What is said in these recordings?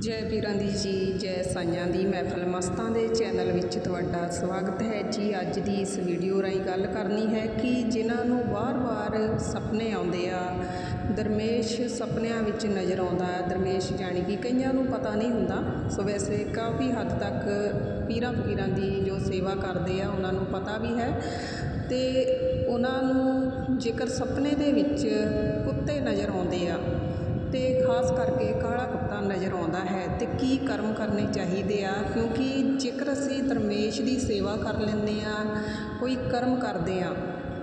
ਜੈ ਪੀਰਾਂ ਦੀ ਜੀ, ਜੈ ਸਾਈਆਂ ਦੀ ਮਹਿਫਲ ਮਸਤਾਂ ਦੇ ਚੈਨਲ ਵਿੱਚ ਤੁਹਾਡਾ ਸਵਾਗਤ ਹੈ ਜੀ। ਅੱਜ ਦੀ ਇਸ ਵੀਡੀਓ ਰਾਹੀਂ ਗੱਲ ਕਰਨੀ ਹੈ ਕਿ ਜਿਨ੍ਹਾਂ ਨੂੰ ਵਾਰ-ਵਾਰ ਸੁਪਨੇ ਆਉਂਦੇ ਆ, ਦਰਮੇਸ਼ ਸੁਪਨਿਆਂ ਵਿੱਚ ਨਜ਼ਰ ਆਉਂਦਾ ਹੈ। ਦਰਮੇਸ਼ ਜਾਣੀ ਕਿ ਕਈਆਂ ਨੂੰ ਪਤਾ ਨਹੀਂ ਹੁੰਦਾ, ਸੋ ਵੈਸੇ ਕਾਫੀ ਹੱਦ ਤੱਕ ਪੀਰਾਂ ਫਕੀਰਾਂ ਦੀ ਜੋ ਸੇਵਾ ਕਰਦੇ ਆ, ਉਹਨਾਂ ਨੂੰ ਪਤਾ ਵੀ ਹੈ। ਤੇ ਉਹਨਾਂ ਨੂੰ ਜੇਕਰ ਸੁਪਨੇ ਦੇ ਵਿੱਚ ਕੁੱਤੇ ਨਜ਼ਰ ਆਉਂਦੇ ਆ, ਤੇ ਖਾਸ ਕਰਕੇ ਕਾਲਾ ਨਜ਼ਰ ਆਉਂਦਾ ਹੈ ਤੇ ਕੀ ਕਰਮ ਕਰਨੇ ਚਾਹੀਦੇ ਆ? ਕਿਉਂਕਿ ਜੇਕਰ ਅਸੀਂ ਧਰਮੇਸ਼ ਦੀ ਸੇਵਾ ਕਰ ਲੈਂਦੇ ਆ, ਕੋਈ ਕਰਮ ਕਰਦੇ ਆ,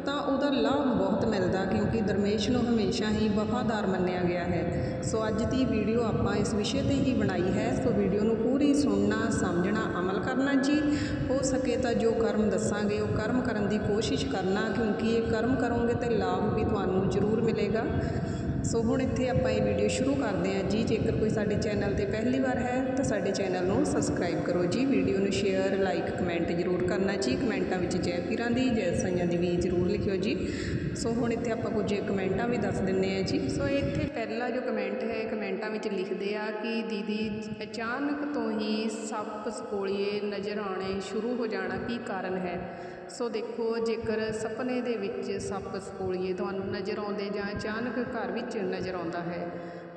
ਤਾਂ ਉਹਦਾ ਲਾਭ ਬਹੁਤ ਮਿਲਦਾ ਕਿਉਂਕਿ ਦਰਮੇਸ਼ ਨੂੰ ਹਮੇਸ਼ਾ ਹੀ ਵਫਾਦਾਰ ਮੰਨਿਆ ਗਿਆ ਹੈ। ਸੋ ਅੱਜ ਦੀ ਵੀਡੀਓ ਆਪਾਂ ਇਸ ਵਿਸ਼ੇ ਤੇ ਹੀ ਬਣਾਈ ਹੈ। ਸੋ ਵੀਡੀਓ ਨੂੰ ਪੂਰੀ ਸੁਣਨਾ, ਸਮਝਣਾ, ਅਮਲ ਕਰਨਾ ਜੀ। ਹੋ ਸਕੇ ਤਾਂ ਜੋ ਕਰਮ ਦੱਸਾਂਗੇ, ਉਹ ਕਰਮ ਕਰਨ ਦੀ ਕੋਸ਼ਿਸ਼ ਕਰਨਾ, ਕਿਉਂਕਿ ਇਹ ਕਰਮ ਕਰੋਗੇ ਤੇ ਲਾਭ ਵੀ ਤੁਹਾਨੂੰ ਜ਼ਰੂਰ ਮਿਲੇਗਾ। ਸੋ ਹੁਣ ਇੱਥੇ ਆਪਾਂ ਇਹ ਵੀਡੀਓ ਸ਼ੁਰੂ ਕਰਦੇ ਹਾਂ। ਜੀ, ਜੇਕਰ ਕੋਈ ਸਾਡੇ ਚੈਨਲ ਤੇ ਪਹਿਲੀ ਵਾਰ ਹੈ, ਤਾਂ ਸਾਡੇ ਚੈਨਲ ਨੂੰ ਸਬਸਕ੍ਰਾਈਬ ਕਰੋ ਜੀ। ਵੀਡੀਓ ਨੂੰ ਸ਼ੇਅਰ ਲਾਈਕ ਕਮੈਂਟ ਜ਼ਰੂਰ ਕਰਨਾ ਜੀ। ਕਮੈਂਟਾਂ ਵਿੱਚ ਜੈ ਪੀਰਾਂ ਦੀ, ਜੈ ਸਾਈਆਂ ਦੀ ਵੀ ਜ਼ਰੂਰ ਲਿਖਿਓ ਜੀ। ਸੋ ਹੁਣ ਇੱਥੇ ਆਪਾਂ ਕੁਝ ਕਮੈਂਟਾਂ ਵੀ ਦੱਸ ਦਿੰਨੇ ਆ ਜੀ। ਸੋ ਇੱਥੇ ਪਹਿਲਾ ਜੋ ਕਮੈਂਟ ਹੈ ਕਮੈਂਟਾਂ ਵਿੱਚ ਲਿਖਦੇ ਆ ਕਿ ਦੀਦੀ, ਅਚਾਨਕ ਤੋਂ ਹੀ ਸੱਪ ਸਪੋਲੀਏ ਨਜ਼ਰ ਆਉਣੇ ਸ਼ੁਰੂ ਹੋ ਜਾਣਾ ਕੀ ਕਾਰਨ ਹੈ? ਸੋ ਦੇਖੋ, ਜੇਕਰ ਸੁਪਨੇ ਦੇ ਵਿੱਚ ਸੱਪ ਸਪੋਲੀਏ ਤੁਹਾਨੂੰ ਨਜ਼ਰ ਆਉਂਦੇ ਜਾਂ ਅਚਾਨਕ ਘਰ ਵਿੱਚ ਨਜ਼ਰ ਆਉਂਦਾ ਹੈ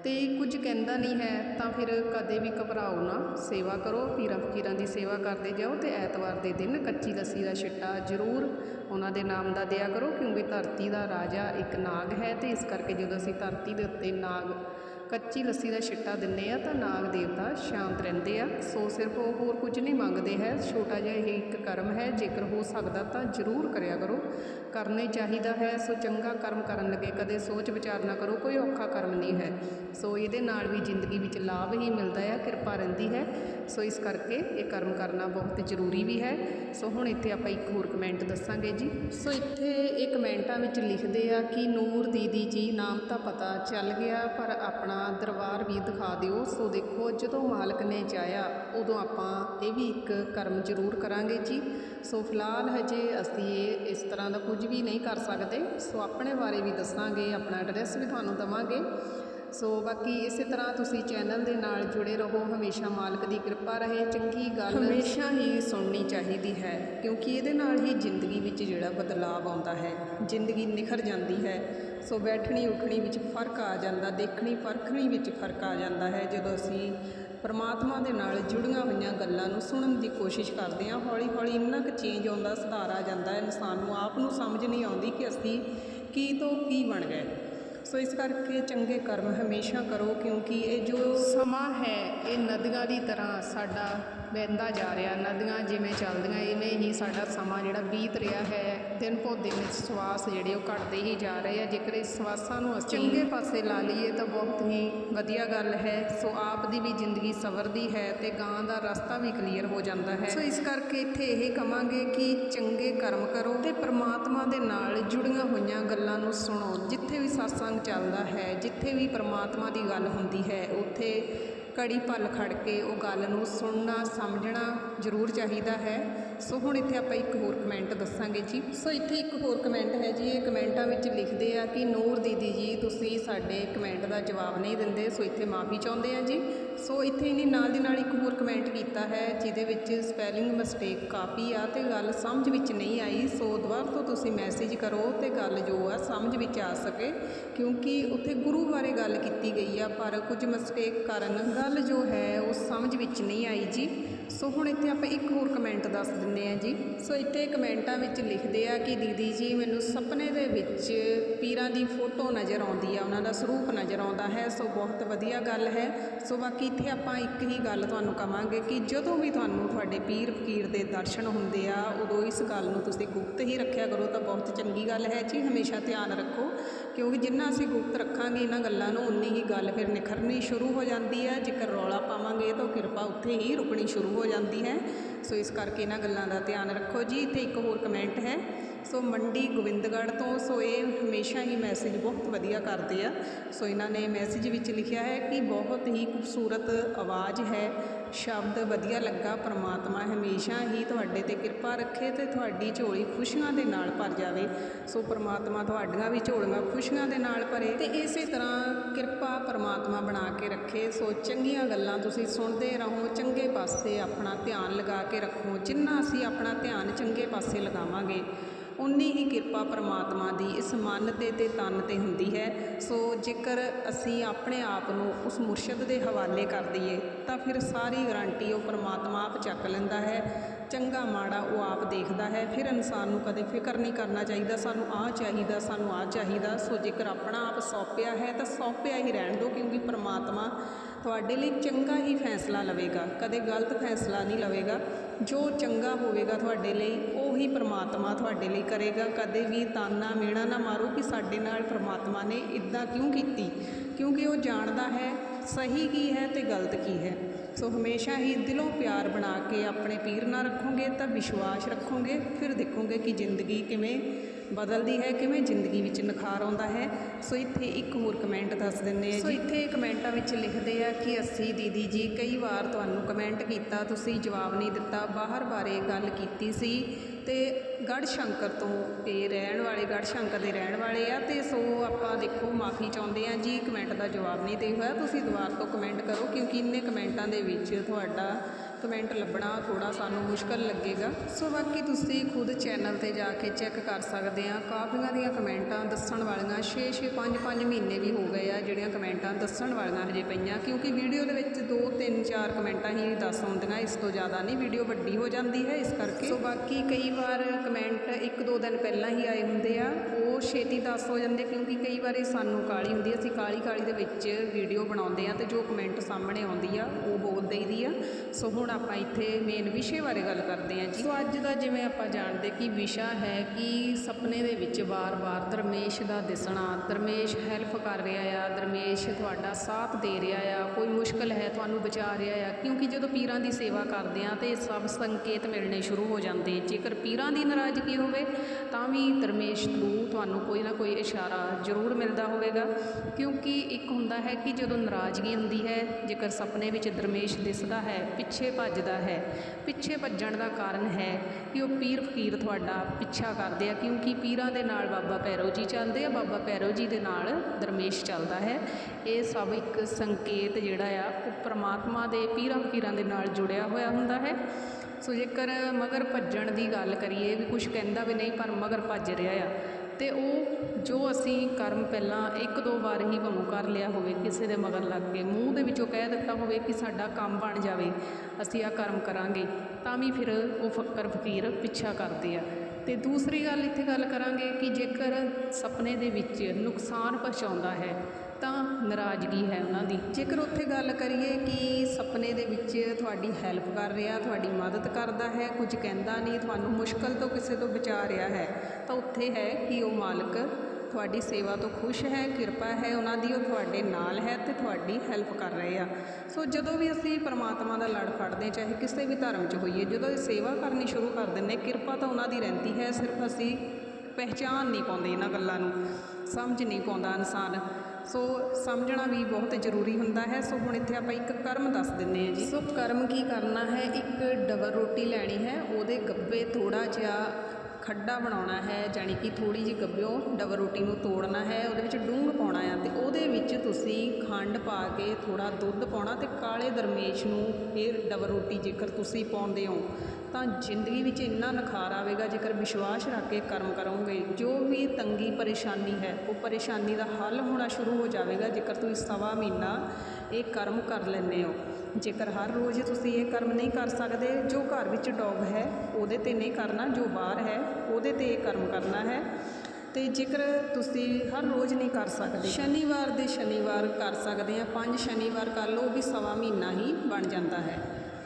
ਤੇ ਕੁਝ ਕਹਿੰਦਾ ਨਹੀਂ ਹੈ, ਤਾਂ ਫਿਰ ਕਦੇ ਵੀ ਘਬਰਾਓ ਨਾ। ਸੇਵਾ ਕਰੋ, ਪੀਰਾਂ ਫਕੀਰਾਂ ਦੀ ਸੇਵਾ ਕਰਦੇ ਜਾਓ ਤੇ ਐਤਵਾਰ ਦੇ ਦਿਨ ਕੱਚੀ ਲੱਸੀ ਦਾ ਛਿੱਟਾ ਜ਼ਰੂਰ ਉਹਨਾਂ ਦੇ ਨਾਮ ਦਾ ਦਿਆ ਕਰੋ, ਕਿਉਂਕਿ ਧਰਤੀ ਦਾ ਰਾਜਾ ਇੱਕ ਨਾਗ ਹੈ ਤੇ ਇਸ ਕਰਕੇ ਜਦੋਂ ਅਸੀਂ ਧਰਤੀ ਦੇ ਉੱਤੇ ਨਾਗ ਕੱਚੀ ਲੱਸੀ ਦਾ ਛਿੱਟਾ ਦਿੰਨੇ ਆ ਤਾਂ ਨਾਗ ਦੇਵਤਾ ਸ਼ਾਂਤ ਰਹਿੰਦੇ ਆ। ਸੋ ਸਿਰਫ ਉਹ ਹੋਰ ਕੁਝ ਨਹੀਂ ਮੰਗਦੇ ਹੈ। ਛੋਟਾ ਜਿਹਾ ਇਹ ਇੱਕ ਕਰਮ ਹੈ। ਜੇਕਰ ਹੋ ਸਕਦਾ ਤਾਂ ਜ਼ਰੂਰ ਕਰਿਆ ਕਰੋ। ਕਰਨੇ ਚਾਹੀਦਾ ਹੈ। ਸੋ ਚੰਗਾ ਕਰਮ ਕਰਨ ਲੱਗੇ ਕਦੇ ਸੋਚ ਵਿਚਾਰ ਨਾ ਕਰੋ। ਕੋਈ ਔਖਾ ਕਰਮ ਨਹੀਂ ਹੈ। ਸੋ ਇਹਦੇ ਨਾਲ ਵੀ ਜ਼ਿੰਦਗੀ ਵਿੱਚ ਲਾਭ ਹੀ ਮਿਲਦਾ ਹੈ ਕਿਰਪਾ ਰਹਿੰਦੀ ਹੈ। ਸੋ ਇਸ ਕਰਕੇ ਇਹ ਕਰਮ ਕਰਨਾ ਬਹੁਤ ਜ਼ਰੂਰੀ ਵੀ ਹੈ। ਸੋ ਹੁਣ ਇੱਥੇ ਆਪਾਂ ਇੱਕ ਹੋਰ ਕਮੈਂਟ ਦੱਸਾਂਗੇ ਜੀ। ਸੋ ਇੱਥੇ ਇਹ ਕਮੈਂਟਾਂ ਵਿੱਚ ਲਿਖਦੇ ਆ ਕਿ ਨੂਰ ਦੀਦੀ ਜੀ, ਨਾਮ ਤਾਂ ਪਤਾ ਚੱਲ ਗਿਆ, ਪਰ ਆਪਣਾ ਦਰਬਾਰ ਵੀ ਦਿਖਾ ਦਿਓ। ਸੋ ਦੇਖੋ, ਜਦੋਂ ਮਾਲਕ ਨੇ ਚਾਹਿਆ ਉਦੋਂ ਆਪਾਂ ਇਹ ਵੀ ਇੱਕ ਕਰਮ ਜ਼ਰੂਰ ਕਰਾਂਗੇ ਜੀ। ਸੋ ਫਿਲਹਾਲ ਹਜੇ ਅਸੀਂ ਇਹ, ਇਸ ਤਰ੍ਹਾਂ ਦਾ ਕੁਝ ਵੀ ਨਹੀਂ ਕਰ ਸਕਦੇ। ਸੋ ਆਪਣੇ ਬਾਰੇ ਵੀ ਦੱਸਾਂਗੇ, ਆਪਣਾ ਐਡਰੈਸ ਵੀ ਤੁਹਾਨੂੰ ਦਵਾਂਗੇ। ਸੋ ਬਾਕੀ ਇਸੇ ਤਰ੍ਹਾਂ ਤੁਸੀਂ ਚੈਨਲ ਦੇ ਨਾਲ ਜੁੜੇ ਰਹੋ। ਹਮੇਸ਼ਾ ਮਾਲਕ ਦੀ ਕਿਰਪਾ ਰਹੇ। ਚੰਗੀ ਗੱਲ ਹਮੇਸ਼ਾ ਹੀ ਸੁਣਨੀ ਚਾਹੀਦੀ ਹੈ ਕਿਉਂਕਿ ਇਹਦੇ ਨਾਲ ਹੀ ਜ਼ਿੰਦਗੀ ਵਿੱਚ ਜਿਹੜਾ ਬਦਲਾਅ ਆਉਂਦਾ ਹੈ ਜ਼ਿੰਦਗੀ ਨਿਖਰ ਜਾਂਦੀ ਹੈ। ਸੋ ਬੈਠਣੀ ਉੱਠਣੀ ਵਿੱਚ ਫ਼ਰਕ ਆ ਜਾਂਦਾ ਦੇਖਣੀ ਪਰਖਣੀ ਵਿੱਚ ਫ਼ਰਕ ਆ ਜਾਂਦਾ ਹੈ। ਜਦੋਂ ਅਸੀਂ ਪਰਮਾਤਮਾ ਦੇ ਨਾਲ ਜੁੜੀਆਂ ਹੋਈਆਂ ਗੱਲਾਂ ਨੂੰ ਸੁਣਨ ਦੀ ਕੋਸ਼ਿਸ਼ ਕਰਦੇ ਹਾਂ ਹੌਲੀ ਹੌਲੀ ਇੰਨਾ ਕੁ ਚੇਂਜ ਆਉਂਦਾ ਸੁਧਾਰ ਆ ਜਾਂਦਾ। ਇਨਸਾਨ ਨੂੰ ਆਪ ਨੂੰ ਸਮਝ ਨਹੀਂ ਆਉਂਦੀ ਕਿ ਅਸੀਂ ਕੀ ਤੋਂ ਕੀ ਬਣ ਗਏ। ਸੋ ਇਸ ਕਰਕੇ ਚੰਗੇ ਕਰਮ ਹਮੇਸ਼ਾ ਕਰੋ ਕਿਉਂਕਿ ਇਹ ਜੋ ਸਮਾਂ ਹੈ, ਇਹ ਨਦੀਆਂ ਦੀ ਤਰ੍ਹਾਂ ਸਾਡਾ ਵਹਿੰਦਾ ਜਾ ਰਿਹਾ ਨਦੀਆਂ ਜਿਵੇਂ ਚੱਲਦੀਆਂ ਇਵੇਂ ਹੀ ਸਾਡਾ ਸਮਾਂ ਜਿਹੜਾ ਬੀਤ ਰਿਹਾ ਹੈ। ਦਿਨ ਪੋ ਦਿਨ ਸਵਾਸ ਜਿਹੜੇ ਉਹ ਘਟਦੇ ਹੀ ਜਾ ਰਹੇ ਆ। ਜੇਕਰ ਇਸ ਸਵਾਸਾਂ ਨੂੰ ਅਸੀਂ ਚੰਗੇ ਪਾਸੇ ਲਾ ਲਈਏ ਤਾਂ ਬਹੁਤ ਹੀ ਵਧੀਆ ਗੱਲ ਹੈ। ਸੋ ਆਪ ਦੀ ਵੀ ਜ਼ਿੰਦਗੀ ਸਵਰਦੀ ਹੈ ਤੇ ਗਾਂ ਦਾ ਰਸਤਾ ਵੀ ਕਲੀਅਰ ਹੋ ਜਾਂਦਾ ਹੈ। ਸੋ ਇਸ ਕਰਕੇ ਇੱਥੇ ਇਹ ਕਵਾਂਗੇ ਕਿ ਚੰਗੇ ਕਰਮ ਕਰੋ ਤੇ ਪ੍ਰਮਾਤਮਾ ਦੇ ਨਾਲ ਜੁੜੀਆਂ ਹੋਈਆਂ ਗੱਲਾਂ ਨੂੰ ਸੁਣੋ। ਜਿੱਥੇ ਵੀ ਸਤਸੰਗ ਚੱਲਦਾ ਹੈ ਜਿੱਥੇ ਵੀ ਪ੍ਰਮਾਤਮਾ ਦੀ ਗੱਲ ਹੁੰਦੀ ਹੈ ਉੱਥੇ ਕੜੀ ਪਲ ਖੜ ਕੇ ਉਹ ਗੱਲ ਨੂੰ ਸੁਣਨਾ ਸਮਝਣਾ ਜ਼ਰੂਰ ਚਾਹੀਦਾ ਹੈ। ਸੋ ਹੁਣ ਇੱਥੇ ਆਪਾਂ ਇੱਕ ਹੋਰ ਕਮੈਂਟ ਦੱਸਾਂਗੇ ਜੀ। ਸੋ ਇੱਥੇ ਇੱਕ ਹੋਰ ਕਮੈਂਟ ਹੈ ਜੀ। ਇਹ ਕਮੈਂਟਾਂ ਵਿੱਚ ਲਿਖਦੇ ਆ ਕਿ, ਨੂਰ ਦੀਦੀ ਜੀ, ਤੁਸੀਂ ਸਾਡੇ ਕਮੈਂਟ ਦਾ ਜਵਾਬ ਨਹੀਂ ਦਿੰਦੇ। ਸੋ ਇੱਥੇ ਮਾਫੀ ਚਾਹੁੰਦੇ ਆ ਜੀ। ਸੋ ਇੱਥੇ ਇਹਨੇ ਨਾਲ ਦੀ ਨਾਲ ਇੱਕ ਹੋਰ ਕਮੈਂਟ ਕੀਤਾ ਹੈ, ਜਿਹਦੇ ਵਿੱਚ ਸਪੈਲਿੰਗ ਮਿਸਟੇਕ ਕਾਫੀ ਆ ਤੇ ਗੱਲ ਸਮਝ ਵਿੱਚ ਨਹੀਂ ਆਈ। ਸੋ ਦੁਬਾਰਾ ਤੋਂ ਤੁਸੀਂ ਮੈਸੇਜ ਕਰੋ ਤੇ ਗੱਲ ਜੋ ਆ ਸਮਝ ਵਿੱਚ ਆ ਸਕੇ। ਕਿਉਂਕਿ ਉੱਥੇ ਗੁਰੂ ਬਾਰੇ ਗੱਲ ਕੀਤੀ ਗਈ ਆ, ਪਰ ਕੁਝ ਮਿਸਟੇਕ ਕਾਰਨ ਗੱਲ ਜੋ ਹੈ ਉਹ ਸਮਝ ਵਿੱਚ ਨਹੀਂ ਆਈ ਜੀ। ਸੋ ਹੁਣ ਇੱਥੇ ਆਪਾਂ ਇੱਕ ਹੋਰ ਕਮੈਂਟ ਦੱਸ ਦਿੰਦੇ ਆ ਜੀ। ਸੋ ਇੱਥੇ ਕਮੈਂਟਾਂ ਵਿੱਚ ਲਿਖਦੇ ਆ ਕਿ ਦੀਦੀ ਜੀ, ਮੈਨੂੰ ਸੁਪਨੇ ਦੇ ਵਿੱਚ ਪੀਰਾਂ ਦੀ ਫੋਟੋ ਨਜ਼ਰ ਆਉਂਦੀ ਆ, ਉਹਨਾਂ ਦਾ ਸਰੂਪ ਨਜ਼ਰ ਆਉਂਦਾ ਹੈ। ਸੋ ਬਹੁਤ ਵਧੀਆ ਗੱਲ ਹੈ। ਸੋ ਬਾਕੀ ਇੱਥੇ ਆਪਾਂ ਇੱਕ ਹੀ ਗੱਲ ਤੁਹਾਨੂੰ ਕਵਾਂਗੇ ਕਿ ਜਦੋਂ ਵੀ ਤੁਹਾਨੂੰ ਤੁਹਾਡੇ ਪੀਰ ਫਕੀਰ ਦੇ ਦਰਸ਼ਨ ਹੁੰਦੇ ਆ, ਉਦੋਂ ਇਸ ਗੱਲ ਨੂੰ ਤੁਸੀਂ ਗੁਪਤ ਹੀ ਰੱਖਿਆ ਕਰੋ, ਤਾਂ ਬਹੁਤ ਚੰਗੀ ਗੱਲ ਹੈ ਜੀ। ਹਮੇਸ਼ਾ ਧਿਆਨ ਰੱਖੋ, ਕਿਉਂਕਿ ਜਿੰਨਾ ਅਸੀਂ ਗੁਪਤ ਰੱਖਾਂਗੇ ਇਹਨਾਂ ਗੱਲਾਂ ਨੂੰ, ਉਨੀ ਹੀ ਗੱਲ ਫਿਰ ਨਿਖਰਨੀ ਸ਼ੁਰੂ ਹੋ ਜਾਂਦੀ ਹੈ। ਜੇਕਰ ਰੌਲਾ ਪਾਵਾਂਗੇ ਤਾਂ ਕਿਰਪਾ ਉੱਥੇ ਹੀ ਰੁਕਣੀ ਸ਼ੁਰੂ ਹੋ ਜਾਂਦੀ ਹੈ। ਸੋ ਇਸ ਕਰਕੇ ਇਹਨਾਂ ਗੱਲਾਂ ਦਾ ਧਿਆਨ ਰੱਖੋ ਜੀ। ਇੱਥੇ ਇੱਕ ਹੋਰ ਕਮੈਂਟ ਹੈ। ਸੋ ਮੰਡੀ ਗੋਬਿੰਦਗੜ੍ਹ ਤੋਂ, ਸੋ ਇਹ ਹਮੇਸ਼ਾ ਹੀ ਮੈਸੇਜ ਬਹੁਤ ਵਧੀਆ ਕਰਦੇ ਆ। ਸੋ ਇਹਨਾਂ ਨੇ ਮੈਸੇਜ ਵਿੱਚ ਲਿਖਿਆ ਹੈ ਕਿ ਬਹੁਤ ਹੀ ਖੂਬਸੂਰਤ ਆਵਾਜ਼ ਹੈ, ਸ਼ਬਦ ਵਧੀਆ ਲੱਗਾ, ਪ੍ਰਮਾਤਮਾ ਹਮੇਸ਼ਾ ਹੀ ਤੁਹਾਡੇ ਤੇ ਕਿਰਪਾ ਰੱਖੇ ਤੇ ਤੁਹਾਡੀ ਝੋਲੀ ਖੁਸ਼ੀਆਂ ਦੇ ਨਾਲ ਭਰ ਜਾਵੇ। ਸੋ ਪ੍ਰਮਾਤਮਾ ਤੁਹਾਡੀਆਂ ਵੀ ਝੋਲੀਆਂ ਖੁਸ਼ੀਆਂ ਦੇ ਨਾਲ ਭਰੇ ਤੇ ਇਸੇ ਤਰ੍ਹਾਂ ਕਿਰਪਾ ਪ੍ਰਮਾਤਮਾ ਬਣਾ ਕੇ ਰੱਖੇ। ਸੋ ਚੰਗੀਆਂ ਗੱਲਾਂ ਤੁਸੀਂ ਸੁਣਦੇ ਰਹੋ, ਚੰਗੇ ਪਾਸੇ ਆਪਣਾ ਧਿਆਨ ਲਗਾ ਕੇ ਰੱਖੋ। ਜਿੰਨਾ ਅਸੀਂ ਆਪਣਾ ਧਿਆਨ ਚੰਗੇ ਪਾਸੇ ਲਗਾਵਾਂਗੇ ਉਨੀ ਹੀ ਕਿਰਪਾ ਪਰਮਾਤਮਾ ਦੀ ਇਸ ਮਨ ਤੇ ਤੇ ਤਨ ਤੇ ਹੁੰਦੀ ਹੈ। ਸੋ ਜੇਕਰ ਅਸੀਂ ਆਪਣੇ ਆਪ ਨੂੰ ਉਸ ਮੁਰਸ਼ਿਦ ਦੇ ਹਵਾਲੇ ਕਰ ਦਈਏ, ਤਾਂ ਫਿਰ ਸਾਰੀ ਗਰੰਟੀ ਉਹ ਪਰਮਾਤਮਾ ਆਪ ਚੱਕ ਲੈਂਦਾ ਹੈ। ਚੰਗਾ ਮਾੜਾ ਉਹ ਆਪ ਦੇਖਦਾ ਹੈ, ਫਿਰ ਇਨਸਾਨ ਨੂੰ ਕਦੇ ਫਿਕਰ ਨਹੀਂ ਕਰਨਾ ਚਾਹੀਦਾ, ਸਾਨੂੰ ਆਹ ਚਾਹੀਦਾ, ਸਾਨੂੰ ਆਹ ਚਾਹੀਦਾ। ਸੋ ਜੇਕਰ ਆਪਣਾ ਆਪ ਸੌਂਪਿਆ ਹੈ, ਤਾਂ ਸੌਂਪਿਆ ਹੀ ਰਹਿਣ ਦਿਓ, ਕਿਉਂਕਿ ਪਰਮਾਤਮਾ ਤੁਹਾਡੇ ਲਈ ਚੰਗਾ ਹੀ ਫੈਸਲਾ ਲਵੇਗਾ। ਕਦੇ ਗਲਤ ਫੈਸਲਾ ਨਹੀਂ ਲਵੇਗਾ। ਜੋ ਚੰਗਾ ਹੋਵੇਗਾ ਤੁਹਾਡੇ ਲਈ, ਉਹ ਹੀ ਪ੍ਰਮਾਤਮਾ ਤੁਹਾਡੇ ਲਈ ਕਰੇਗਾ। ਕਦੇ ਵੀ ਤਾਨਾ ਮੇਣਾ ਨਾ ਮਾਰੋ ਕਿ ਸਾਡੇ ਨਾਲ ਪ੍ਰਮਾਤਮਾ ਨੇ ਇਦਾਂ ਕਿਉਂ ਕੀਤੀ? ਕਿਉਂਕਿ ਉਹ ਜਾਣਦਾ ਹੈ, ਸਹੀ ਕੀ ਹੈ ਤੇ ਗਲਤ ਕੀ ਹੈ। ਸੋ ਹਮੇਸ਼ਾ ਹੀ ਦਿਲੋਂ ਪਿਆਰ ਬਣਾ ਕੇ ਆਪਣੇ ਪੀਰ ਨਾਲ ਰੱਖੋਗੇ ਤਾਂ ਵਿਸ਼ਵਾਸ ਰੱਖੋਗੇ ਫਿਰ ਦੇਖੋਗੇ ਕਿ ਜ਼ਿੰਦਗੀ ਕਿਵੇਂ ਬਦਲਦੀ ਹੈ ਕਿਵੇਂ ਜ਼ਿੰਦਗੀ ਵਿੱਚ ਨਿਖਾਰ ਆਉਂਦਾ ਹੈ। ਸੋ ਇੱਥੇ ਇੱਕ ਹੋਰ ਕਮੈਂਟ ਦੱਸ ਦਿੰਦੇ ਆ ਸੋ ਇੱਥੇ ਕਮੈਂਟਾਂ ਵਿੱਚ ਲਿਖਦੇ ਆ ਕਿ ਅਸੀਂ ਦੀਦੀ ਜੀ ਕਈ ਵਾਰ ਤੁਹਾਨੂੰ ਕਮੈਂਟ ਕੀਤਾ ਤੁਸੀਂ ਜਵਾਬ ਨਹੀਂ ਦਿੱਤਾ ਬਾਹਰ ਬਾਰੇ ਗੱਲ ਕੀਤੀ ਸੀ। ਅਤੇ ਗੜ੍ਹ ਸ਼ੰਕਰ ਤੋਂ ਇਹ ਰਹਿਣ ਵਾਲੇ ਗੜ੍ਹ ਸ਼ੰਕਰ ਦੇ ਰਹਿਣ ਵਾਲੇ ਆ ਅਤੇ ਸੋ ਆਪਾਂ ਦੇਖੋ ਮਾਫੀ ਚਾਹੁੰਦੇ ਹਾਂ ਜੀ ਕਮੈਂਟ ਦਾ ਜਵਾਬ ਨਹੀਂ ਦੇ ਹੋਇਆ। ਤੁਸੀਂ ਦੁਬਾਰਾ ਤੋਂ ਕਮੈਂਟ ਕਰੋ ਕਿਉਂਕਿ ਇੰਨੇ ਕਮੈਂਟਾਂ ਦੇ ਵਿੱਚ ਤੁਹਾਡਾ ਕਮੈਂਟ ਲੱਭਣਾ ਥੋੜਾ ਸਾਨੂੰ ਮੁਸ਼ਕਲ ਲੱਗੇਗਾ। ਸੋ ਬਾਕੀ ਤੁਸੀਂ ਖੁਦ ਚੈਨਲ ਤੇ ਜਾ ਕੇ ਚੈੱਕ ਕਰ ਸਕਦੇ ਆ। ਕਾਫੀਆਂ ਦੀਆਂ ਕਮੈਂਟਾਂ ਦੱਸਣ ਵਾਲੀਆਂ 6 6 5 5 ਮਹੀਨੇ ਵੀ ਹੋ ਗਏ ਆ ਜਿਹੜੀਆਂ ਕਮੈਂਟਾਂ ਦੱਸਣ ਵਾਲੀਆਂ ਹਜੇ ਪਈਆਂ। ਕਿਉਂਕਿ ਵੀਡੀਓ ਦੇ ਵਿੱਚ 2 3 4 ਕਮੈਂਟਾਂ ਹੀ ਦੱਸ ਹੁੰਦੀਆਂ ਇਸ ਤੋਂ ਜ਼ਿਆਦਾ ਨਹੀਂ ਵੀਡੀਓ ਵੱਡੀ ਹੋ ਜਾਂਦੀ ਹੈ। ਇਸ ਕਰਕੇ ਸੋ ਬਾਕੀ ਕਈ ਵਾਰ ਕਮੈਂਟ ਇੱਕ ਦੋ ਦਿਨ ਪਹਿਲਾਂ ਹੀ ਆਏ ਹੁੰਦੇ ਆ। ਉਹ ਛੇਤੀ ਦੱਸ ਹੋ ਜਾਂਦੇ ਕਿਉਂਕਿ ਕਈ ਵਾਰੀ ਸਾਨੂੰ ਕਾਲੀ ਹੁੰਦੀ ਅਸੀਂ ਕਾਲੀ ਕਾਲੀ ਦੇ ਵਿੱਚ ਵੀਡੀਓ ਬਣਾਉਂਦੇ ਆ ਤੇ ਜੋ ਕਮੈਂਟ ਸਾਹਮਣੇ ਆਉਂਦੀ ਆ, ਉਹ ਬੋਲ ਦੇਈਦੀ ਆ। ਸੋ ਹੁਣ ਆਪਾਂ ਇੱਥੇ ਮੇਨ ਵਿਸ਼ੇ ਬਾਰੇ ਗੱਲ ਕਰਦੇ ਹਾਂ ਜੀ। ਸੋ ਅੱਜ ਦਾ ਜਿਵੇਂ ਆਪਾਂ ਜਾਣਦੇ ਕਿ ਵਿਸ਼ਾ ਹੈ ਕਿ ਸੁਪਨੇ ਦੇ ਵਿੱਚ ਵਾਰ-ਵਾਰ ਦਰਮੇਸ਼ ਦਾ ਦਿਸਣਾ ਦਰਮੇਸ਼ ਹੈਲਪ ਕਰ ਰਿਹਾ ਆ ਦਰਮੇਸ਼ ਤੁਹਾਡਾ ਸਾਥ ਦੇ ਰਿਹਾ ਆ, ਕੋਈ ਮੁਸ਼ਕਲ ਹੈ ਤੁਹਾਨੂੰ ਬਚਾ ਰਿਹਾ ਆ। ਕਿਉਂਕਿ ਜਦੋਂ ਪੀਰਾਂ ਦੀ ਸੇਵਾ ਕਰਦੇ ਆ ਤੇ ਸਭ ਸੰਕੇਤ ਮਿਲਣੇ ਸ਼ੁਰੂ ਹੋ ਜਾਂਦੇ ਜੇਕਰ ਪੀਰਾਂ ਦੀ ਨਾਰਾਜ਼ਗੀ ਹੋਵੇ, ਤਾਂ ਵੀ ਦਰਮੇਸ਼ ਥਰੂ ਤੁਹਾਨੂੰ ਤੁਹਾਨੂੰ ਕੋਈ ਨਾ ਕੋਈ ਇਸ਼ਾਰਾ ਜ਼ਰੂਰ ਮਿਲਦਾ ਹੋਵੇਗਾ। ਕਿਉਂਕਿ ਇੱਕ ਹੁੰਦਾ ਹੈ ਕਿ ਜਦੋਂ ਨਾਰਾਜ਼ਗੀ ਹੁੰਦੀ ਹੈ, ਜੇਕਰ ਸੁਪਨੇ ਵਿੱਚ ਦਰਮੇਸ਼ ਦਿਸਦਾ ਹੈ, ਪਿੱਛੇ ਭੱਜਦਾ ਹੈ, ਪਿੱਛੇ ਭੱਜਣ ਦਾ ਕਾਰਨ ਹੈ ਕਿ ਉਹ ਪੀਰ ਫਕੀਰ ਤੁਹਾਡਾ ਪਿੱਛਾ ਕਰਦੇ ਆ, ਕਿਉਂਕਿ ਪੀਰਾਂ ਦੇ ਨਾਲ ਬਾਬਾ ਭੈਰੋ ਜੀ ਚੱਲਦੇ ਆ, ਬਾਬਾ ਭੈਰੋ ਜੀ ਦੇ ਨਾਲ ਦਰਮੇਸ਼ ਚੱਲਦਾ ਹੈ। ਇਹ ਸਭ ਇੱਕ ਸੰਕੇਤ ਜਿਹੜਾ ਆ, ਉਹ ਪ੍ਰਮਾਤਮਾ ਦੇ ਪੀਰਾਂ ਫਕੀਰਾਂ ਦੇ ਨਾਲ ਜੁੜਿਆ ਹੋਇਆ ਹੁੰਦਾ ਹੈ। ਸੋ ਜੇਕਰ ਮਗਰ ਭੱਜਣ ਦੀ ਗੱਲ ਕਰੀਏ, ਵੀ ਕੁਝ ਕਹਿੰਦਾ ਵੀ ਨਹੀਂ, ਪਰ ਮਗਰ ਭੱਜ ਰਿਹਾ ਆ ਤੇ ਉਹ ਜੋ ਅਸੀਂ ਕਰਮ ਪਹਿਲਾਂ ਇੱਕ ਦੋ ਵਾਰ ਹੀ ਭਾਵੇਂ ਕਰ ਲਿਆ ਹੋਵੇ, ਕਿਸੇ ਦੇ ਮਗਰ ਲੱਗ ਕੇ, ਮੂੰਹ ਦੇ ਵਿੱਚੋਂ ਕਹਿ ਦਿੱਤਾ ਹੋਵੇ ਕਿ ਸਾਡਾ ਕੰਮ ਬਣ ਜਾਵੇ, ਅਸੀਂ ਆਹ ਕਰਮ ਕਰਾਂਗੇ, ਤਾਂ ਵੀ ਫਿਰ ਉਹ ਫੱਕਰ ਫਕੀਰ ਪਿੱਛਾ ਕਰਦੇ ਆ। ਅਤੇ ਦੂਸਰੀ ਗੱਲ ਇੱਥੇ ਗੱਲ ਕਰਾਂਗੇ ਕਿ ਜੇਕਰ ਸੁਪਨੇ ਦੇ ਵਿੱਚ ਨੁਕਸਾਨ ਪਹੁੰਚਾਉਂਦਾ ਹੈ ਤਾਂ ਨਾਰਾਜ਼ਗੀ ਹੈ ਉਹਨਾਂ ਦੀ। ਜੇਕਰ ਉੱਥੇ ਗੱਲ ਕਰੀਏ ਕਿ ਸੁਪਨੇ ਦੇ ਵਿੱਚ ਤੁਹਾਡੀ ਹੈਲਪ ਕਰ ਰਿਹਾ, ਤੁਹਾਡੀ ਮਦਦ ਕਰਦਾ ਹੈ, ਕੁਝ ਕਹਿੰਦਾ ਨਹੀਂ, ਤੁਹਾਨੂੰ ਮੁਸ਼ਕਲ ਤੋਂ ਕਿਸੇ ਤੋਂ ਬਚਾ ਰਿਹਾ ਹੈ, ਤਾਂ ਉੱਥੇ ਹੈ ਕਿ ਉਹ ਮਾਲਕ ਤੁਹਾਡੀ ਸੇਵਾ ਤੋਂ ਖੁਸ਼ ਹੈ, ਕਿਰਪਾ ਹੈ, ਉਹਨਾਂ ਦੀ ਉਹ ਤੁਹਾਡੇ ਨਾਲ ਹੈ ਤੇ ਤੁਹਾਡੀ ਹੈਲਪ ਕਰ ਰਹੇ ਆ। ਸੋ ਜਦੋਂ ਵੀ ਅਸੀਂ ਪਰਮਾਤਮਾ ਦਾ ਲੜ ਫੜਦੇ, ਚਾਹੇ ਕਿਸੇ ਵੀ ਧਰਮ 'ਚ ਹੋਈਏ, ਜਦੋਂ ਇਹ ਸੇਵਾ ਕਰਨੀ ਸ਼ੁਰੂ ਕਰ ਦਿੰਦੇ, ਕਿਰਪਾ ਤਾਂ ਉਹਨਾਂ ਦੀ ਰਹਿੰਦੀ ਹੈ, ਸਿਰਫ ਅਸੀਂ ਪਹਿਚਾਨ ਨਹੀਂ ਪਾਉਂਦੇ ਇਹਨਾਂ ਗੱਲਾਂ ਨੂੰ, ਸਮਝ ਨਹੀਂ ਪਾਉਂਦਾ ਇਨਸਾਨ। ਸੋ ਸਮਝਣਾ ਵੀ ਬਹੁਤ ਜ਼ਰੂਰੀ ਹੁੰਦਾ ਹੈ। ਸੋ ਹੁਣ ਇੱਥੇ ਆਪਾਂ ਇੱਕ ਕਰਮ ਦੱਸ ਦਿੰਨੇ ਆ ਜੀ। ਸੋ ਕਰਮ ਕੀ ਕਰਨਾ ਹੈ? ਇੱਕ ਡਬਲ ਰੋਟੀ ਲੈਣੀ ਹੈ। ਉਹਦੇ ਗੱਬੇ ਥੋੜਾ ਜਿਹਾ ਖੱਡਾ ਬਣਾਉਣਾ ਹੈ, ਜਾਣੀ ਕਿ ਥੋੜੀ ਜਿਹੀ ਗੱਬਿਓ ਡਬਲ ਰੋਟੀ ਨੂੰ ਤੋੜਨਾ ਹੈ, ਉਹਦੇ ਵਿੱਚ ਡੂੰਘ ਪਾਉਣਾ ਆ ਤੇ ਉਹਦੇ ਵਿੱਚ ਤੁਸੀਂ ਖੰਡ ਪਾ ਕੇ ਥੋੜਾ ਦੁੱਧ ਪਾਉਣਾ ਤੇ ਕਾਲੇ ਦਰਮੇਸ਼ ਨੂੰ ਫਿਰ ਡਬਲ ਰੋਟੀ ਜੇਕਰ ਤੁਸੀਂ ਪਾਉਂਦੇ ਹੋ, ਤਾਂ ਜ਼ਿੰਦਗੀ ਵਿੱਚ ਇੰਨਾ ਨਿਖਾਰ ਆਵੇਗਾ, ਜੇਕਰ ਵਿਸ਼ਵਾਸ ਰੱਖ ਕੇ ਕਰਮ ਕਰੋਗੇ, ਜੋ ਵੀ ਤੰਗੀ ਪਰੇਸ਼ਾਨੀ ਹੈ, ਉਹ ਪਰੇਸ਼ਾਨੀ ਦਾ ਹੱਲ ਹੋਣਾ ਸ਼ੁਰੂ ਹੋ ਜਾਵੇਗਾ, ਜੇਕਰ ਤੁਸੀਂ ਸਵਾ ਮਹੀਨਾ ਇਹ ਕਰਮ ਕਰ ਲੈਂਦੇ ਹੋ। ਜੇਕਰ ਹਰ ਰੋਜ਼ ਤੁਸੀਂ ਇਹ ਕਰਮ ਨਹੀਂ ਕਰ ਸਕਦੇ, ਜੋ ਘਰ ਵਿੱਚ ਡੌਗ ਹੈ, ਉਹਦੇ ਤੇ ਨਹੀਂ ਕਰਨਾ, ਜੋ ਬਾਹਰ ਹੈ, ਉਹਦੇ ਤੇ ਇਹ ਕਰਮ ਕਰਨਾ ਹੈ। ਅਤੇ ਜੇਕਰ ਤੁਸੀਂ ਹਰ ਰੋਜ਼ ਨਹੀਂ ਕਰ ਸਕਦੇ, ਸ਼ਨੀਵਾਰ ਦੇ ਸ਼ਨੀਵਾਰ ਕਰ ਸਕਦੇ ਆ, ਪੰਜ ਸ਼ਨੀਵਾਰ ਕਰ ਲਓ, ਉਹ ਵੀ ਸਵਾ ਮਹੀਨਾ ਹੀ ਬਣ ਜਾਂਦਾ ਹੈ।